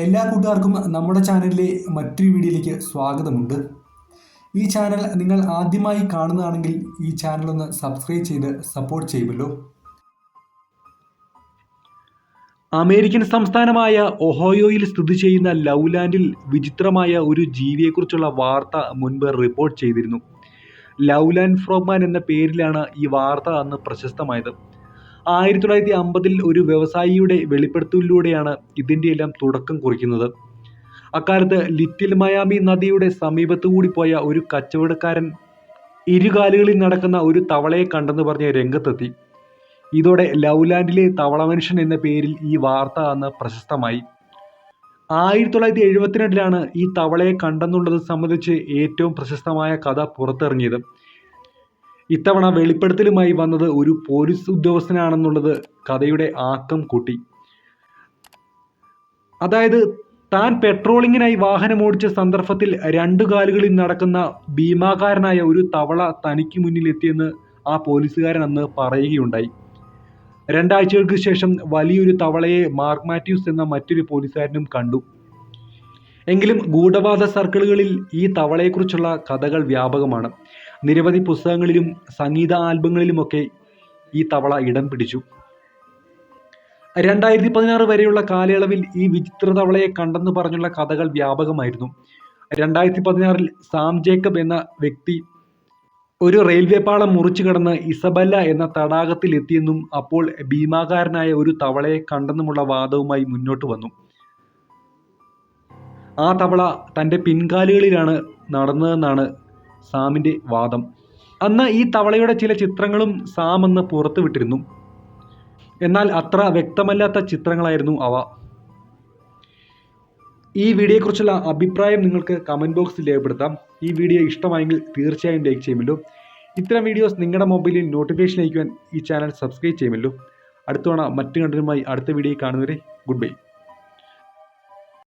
എല്ലാ കൂട്ടുകാർക്കും നമ്മുടെ ചാനലിലെ മറ്റൊരു വീഡിയോയിലേക്ക് സ്വാഗതമുണ്ട്. ഈ ചാനൽ നിങ്ങൾ ആദ്യമായി കാണുന്നതാണെങ്കിൽ ഈ ചാനൽ ഒന്ന് സബ്സ്ക്രൈബ് ചെയ്ത് സപ്പോർട്ട് ചെയ്യുമല്ലോ. അമേരിക്കൻ സംസ്ഥാനമായ ഒഹോയോയിൽ സ്ഥിതി ചെയ്യുന്ന ലൗലാൻഡിൽ വിചിത്രമായ ഒരു ജീവിയെക്കുറിച്ചുള്ള വാർത്ത മുൻപ് റിപ്പോർട്ട് ചെയ്തിരുന്നു. ലൗലാൻഡ് ഫ്രോഗ്മാൻ എന്ന പേരിലാണ് ഈ വാർത്ത അന്ന് പ്രശസ്തമായത്. ആയിരത്തി തൊള്ളായിരത്തി അമ്പതിൽ ഒരു വ്യവസായിയുടെ വെളിപ്പെടുത്തലിലൂടെയാണ് ഇതിന്റെയെല്ലാം തുടക്കം കുറിക്കുന്നത്. അക്കാലത്ത് ലിറ്റിൽ മയാമി നദിയുടെ സമീപത്തു കൂടി പോയ ഒരു കച്ചവടക്കാരൻ ഇരുകാലുകളിൽ നടക്കുന്ന ഒരു തവളയെ കണ്ടെന്ന് പറഞ്ഞ് രംഗത്തെത്തി. ഇതോടെ ലൗലാൻഡിലെ തവള മനുഷ്യൻ എന്ന പേരിൽ ഈ വാർത്ത അന്ന് പ്രശസ്തമായി. ആയിരത്തി തൊള്ളായിരത്തി എഴുപത്തിരണ്ടിലാണ് ഈ തവളയെ കണ്ടെന്നുള്ളത് സംബന്ധിച്ച് ഏറ്റവും പ്രശസ്തമായ കഥ പുറത്തിറങ്ങിയത്. ഇത്തവണ വെളിപ്പെടുത്തലുമായി വന്നത് ഒരു പോലീസ് ഉദ്യോഗസ്ഥനാണെന്നുള്ളത് കഥയുടെ ആക്കം കൂട്ടി. അതായത് താൻ പെട്രോളിങ്ങിനായി വാഹനമോടിച്ച സന്ദർഭത്തിൽ രണ്ടു കാലുകളിൽ നടക്കുന്ന ഭീമാകാരനായ ഒരു തവള തനിക്ക് മുന്നിലെത്തിയെന്ന് ആ പോലീസുകാരൻ അന്ന് പറയുകയുണ്ടായി. രണ്ടാഴ്ചകൾക്ക് ശേഷം വലിയൊരു തവളയെ മാർക്ക് മാത്യൂസ് എന്ന മറ്റൊരു പോലീസുകാരനും കണ്ടു. എങ്കിലും ഗൂഢവാദ സർക്കിളുകളിൽ ഈ തവളയെക്കുറിച്ചുള്ള കഥകൾ വ്യാപകമാണ്. നിരവധി പുസ്തകങ്ങളിലും സംഗീത ആൽബങ്ങളിലുമൊക്കെ ഈ തവള ഇടം പിടിച്ചു. രണ്ടായിരത്തി പതിനാറ് വരെയുള്ള കാലയളവിൽ ഈ വിചിത്ര തവളയെ കണ്ടെന്ന് പറഞ്ഞുള്ള കഥകൾ വ്യാപകമായിരുന്നു. രണ്ടായിരത്തി പതിനാറിൽ സാം ജേക്കബ് എന്ന വ്യക്തി ഒരു റെയിൽവേ പാളം മുറിച്ചു കടന്ന് ഇസബല്ല എന്ന തടാകത്തിൽ എത്തിയെന്നും അപ്പോൾ ഭീമാകാരനായ ഒരു തവളയെ കണ്ടെന്നുമുള്ള വാദവുമായി മുന്നോട്ട് വന്നു. ആ തവള തന്റെ പിൻകാലുകളിലാണ് നടന്നതെന്നാണ് സാമിന്റെ വാദം. അന്ന് ഈ തവളയുടെ ചില ചിത്രങ്ങളും സാം അന്ന് പുറത്തുവിട്ടിരുന്നു എന്നാൽ അത്ര വ്യക്തമല്ലാത്ത ചിത്രങ്ങളായിരുന്നു അവ. ഈ വീഡിയോയെക്കുറിച്ചുള്ള അഭിപ്രായം നിങ്ങൾക്ക് കമന്റ് ബോക്സിൽ രേഖപ്പെടുത്താം. ഈ വീഡിയോ ഇഷ്ടമായെങ്കിൽ തീർച്ചയായും ലൈക്ക് ചെയ്യുമല്ലോ. ഇത്തരം വീഡിയോസ് നിങ്ങളുടെ മൊബൈലിൽ നോട്ടിഫിക്കേഷൻ അയക്കുവാൻ ഈ ചാനൽ സബ്സ്ക്രൈബ് ചെയ്യുമല്ലോ. അടുത്തവണ മറ്റു കണ്ടനുമായി അടുത്ത വീഡിയോ കാണുന്നവരെ ഗുഡ് ബൈ